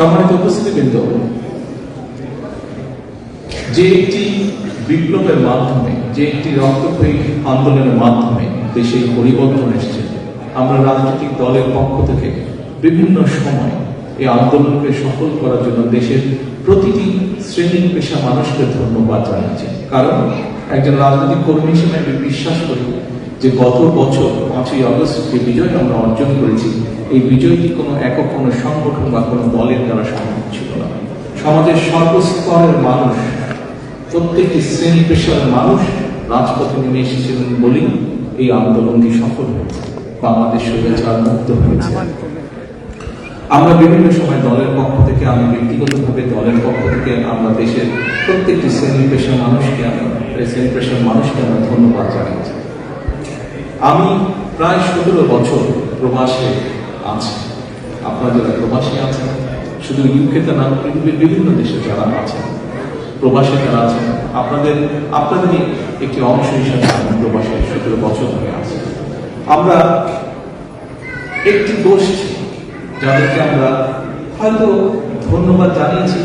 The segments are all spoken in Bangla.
সম্মানিত উপস্থিতিবৃন্দ, যে একটি বিপ্লবের মাধ্যমে, যে একটি রক্তক্ষয়ী আন্দোলনের মাধ্যমে দেশে পরিবর্তন এসেছে। আমরা রাজনৈতিক দলের পক্ষ থেকে বিভিন্ন সময় এই আন্দোলনকে সফল করার জন্য দেশের প্রতিটি শ্রেণির পেশা মানুষকে ধন্যবাদ জানাচ্ছি। কারণ একজন রাজনৈতিক কর্মী হিসেবে আমি বিশ্বাস করি যে গত বছর পাঁচই অগস্ট যে বিজয় আমরা অর্জন করেছি, এই বিজয়টি কোনো একক, কোনো সংগঠন বা কোনো দলের দ্বারা সম্ভব ছিল না? সমাজের সর্বস্তরের মানুষ, প্রত্যেকটি শ্রেণি পেশার মানুষ রাজপথে নেমে এসেছিলেন বলেই এই আন্দোলনটি সফল হয়েছে, বাংলাদেশ স্বৈরাচার মুক্ত হয়েছে। আমরা বিভিন্ন সময় দলের পক্ষ থেকে, আমি ব্যক্তিগতভাবে দলের পক্ষ থেকে, আমরা দেশের প্রত্যেকটি শ্রেণি পেশার মানুষকে আমরা শ্রেণি পেশার মানুষকে আমরা ধন্যবাদ জানাচ্ছি আমি প্রায় সতেরো বছর প্রবাসে আছি। আপনারা যারা প্রবাসী আছেন, শুধু ইউকেতে না, পৃথিবীর বিভিন্ন দেশে যারা আছেন, প্রবাসে যারা আছেন, আপনাদের, আপনাদেরই একটি অংশ হিসাবে আমি প্রবাসে সতেরো বছর ধরে আছি। আমরা একটি গোষ্ঠী যাদেরকে আমরা হয়তো ধন্যবাদ জানিয়েছি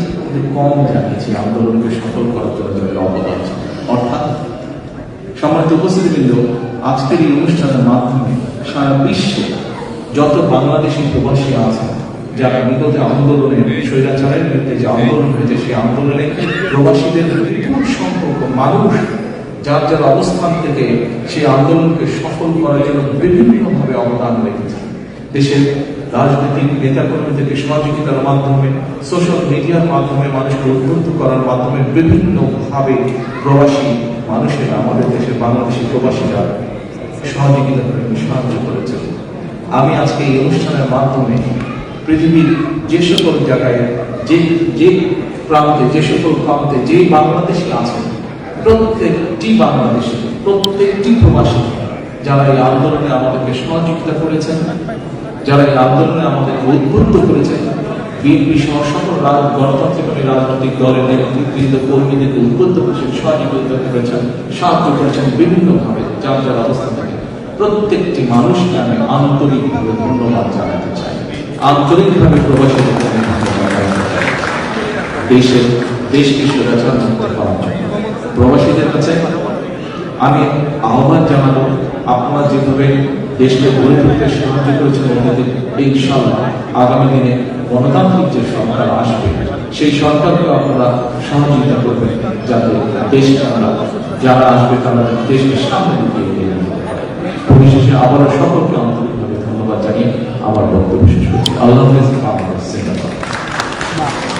কম জানিয়েছি। আন্দোলনকে সফল করার জন্য অবদান সম্মানিত উপস্থিতিবৃন্দ, আজকের এই অনুষ্ঠানের মাধ্যমে সারা বিশ্বে যত বাংলাদেশি প্রবাসী আছেন, যারা বিগত আন্দোলনে স্বৈরাচারের বিরুদ্ধে যে আন্দোলন হয়েছে, সেই আন্দোলনে প্রবাসীদের বিপুল সংখ্যক মানুষ যার যার অবস্থান থেকে সেই আন্দোলনকে সফল করার জন্য বিভিন্নভাবে অবদান রেখেছে দেশের রাজনৈতিক নেতাকর্মীদেরকে সহযোগিতার মাধ্যমে সোশ্যাল মিডিয়ার মাধ্যমে মানুষকে উদ্বুদ্ধ করার মাধ্যমে বিভিন্নভাবে প্রবাসী মানুষেরা আমাদের দেশের বাংলাদেশি প্রবাসীরা সহযোগিতা করে সাহায্য করেছে আমি আজকে এই অনুষ্ঠানের মাধ্যমে পৃথিবীর যে সকল জায়গায়, যে যে প্রান্তে, যে সকল প্রান্তে যে বাংলাদেশি আছেন, প্রত্যেকটি বাংলাদেশি, প্রত্যেকটি প্রবাসী যারা এই আন্দোলনে আমাদেরকে সহযোগিতা করেছেন, যারা এই আন্দোলনে আমাদেরকে উদ্বুদ্ধ করেছেন, বিএনপি সহ সকল গণতান্ত্রিক রাজনৈতিক দলের নেতৃবৃন্দ কর্মীদেরকে উদ্বুদ্ধ করেছেন সহযোগিতা করেছেন, সাহায্য করেছেন বিভিন্নভাবে যার যার অবস্থা থাকে। প্রত্যেকটি মানুষকে আমি আন্তরিকভাবে ধন্যবাদ জানাতে চাই। আন্তরিকভাবে ধন্যবাদ দেশের দেশকে স্বৈরাচার মুক্ত প্রবাসীদের কাছে আমি আহ্বান জানাব আপনারা যেভাবে দেশকে গড়ে তুলতে সাহায্য করেছেন ওনাদের ইনশাল্লাহ আগামী দিনে গণতান্ত্রিক যে সরকার আসবে সেই সরকারকে আপনারা সহযোগিতা করবেন যাতে দেশকে আমরা যারা আসবে তারা দেশকে সামনে এগিয়ে নিয়ে পরিশেষে আবারও সকলকে আন্তরিকভাবে ধন্যবাদ জানিয়ে আমার বক্তব্য শেষ করছি আল্লাহ হাফেজ, জিন্দাবাদ।